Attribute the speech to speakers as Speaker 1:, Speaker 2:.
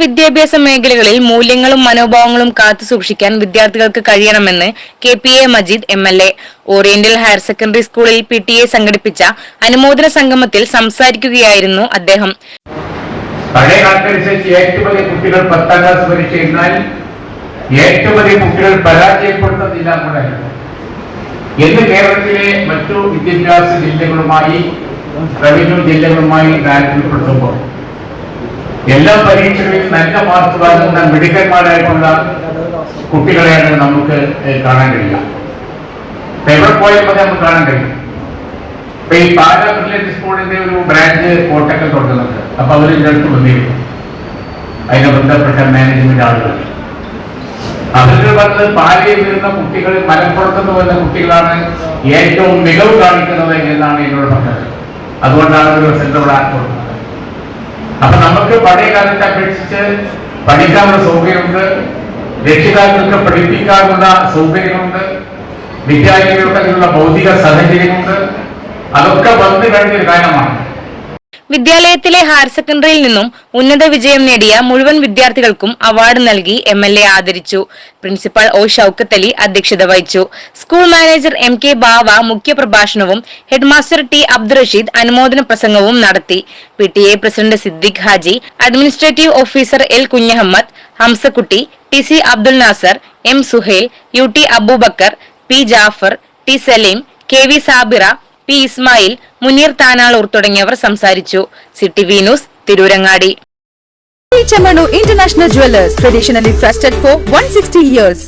Speaker 1: വിദ്യാഭ്യാസ മേഖലകളിൽ മൂല്യങ്ങളും മനോഭാവങ്ങളും കാത്തു സൂക്ഷിക്കാൻ വിദ്യാർത്ഥികൾക്ക് കഴിയണമെന്ന് K P A Majeed M L A. Oriental higher secondary സ്കൂളിൽ പി ടി എ സംഘടിപ്പിച്ച അനുമോദന സംഗമത്തിൽ സംസാരിക്കുകയായിരുന്നു അദ്ദേഹം.
Speaker 2: കേരളത്തിലെ മറ്റു വിദ്യാഭ്യാസ ജില്ലകളുമായി റവന്യൂ ജില്ലകളുമായി താരതമ്യപ്പെടുത്തുമ്പോൾ എല്ലാ പരീക്ഷകളിലും നല്ല മാർക്ക് വാങ്ങുന്ന മിടുക്കന്മാരായിട്ടുള്ള കുട്ടികളെയാണ് നമുക്ക് കാണാൻ കഴിയുക. എവിടെ പോയപ്പോൾ നമുക്ക് കാണാൻ കഴിയും. ഇപ്പൊ ഈ പാല സ്കൂളിന്റെ ഒരു ബ്രാഞ്ച് കോട്ടക്കൽ തുടങ്ങുന്നുണ്ട്. അപ്പൊ അവർ ഇതിന്റെ അടുത്ത് വന്നിരുന്നു അതിനെ ബന്ധപ്പെട്ട മാനേജ്മെന്റ് ആളുകൾ. അവർ പറഞ്ഞത് പാലയിൽ വരുന്ന കുട്ടികൾ മലപ്പുറത്തുനിന്ന് വരുന്ന കുട്ടികളാണ് ഏറ്റവും മികവ് കാണിക്കുന്നത് എന്നാണ് എന്നോട് പറഞ്ഞത്. അതുകൊണ്ടാണ് ഒരു സെന്റർ ഇവിടെ കൊടുക്കുന്നത് നമുക്ക് പഴയ കാലത്തെ അപേക്ഷിച്ച് പഠിക്കാനുള്ള സൗകര്യമുണ്ട്. രക്ഷിതാക്കൾക്ക് പഠിപ്പിക്കാനുള്ള സൗകര്യമുണ്ട്. വിദ്യാർത്ഥികൾക്ക് ഭൗതിക സാഹചര്യമുണ്ട് അതൊക്കെ വന്നു കഴിഞ്ഞൊരു കാലമാണ്.
Speaker 1: വിദ്യാലയത്തിലെ ഹയർ സെക്കൻഡറിയിൽ നിന്നും ഉന്നത വിജയം നേടിയ മുഴുവൻ വിദ്യാർത്ഥികൾക്കും അവാർഡ് നൽകി എം എൽ എ ആദരിച്ചു. പ്രിൻസിപ്പൽ ഒ ഷൌക്കത്ത് അലി അധ്യക്ഷത വഹിച്ചു. School manager M K Bava മുഖ്യപ്രഭാഷണവും headmaster T Abdul Rasheed അനുമോദന പ്രസംഗവും നടത്തി. P T A president Siddique Haji administrative officer L Kunjahammed Hamzakutty T C Abdul Nasar M Suhail U T Abubakar P Jafar T Saleem K V Sabira P Ismail Muneer Tanalur തുടങ്ങിയവർ സംസാരിച്ചു. City V news Tirurangadi.
Speaker 3: International jewellers traditionally trusted for one sixty years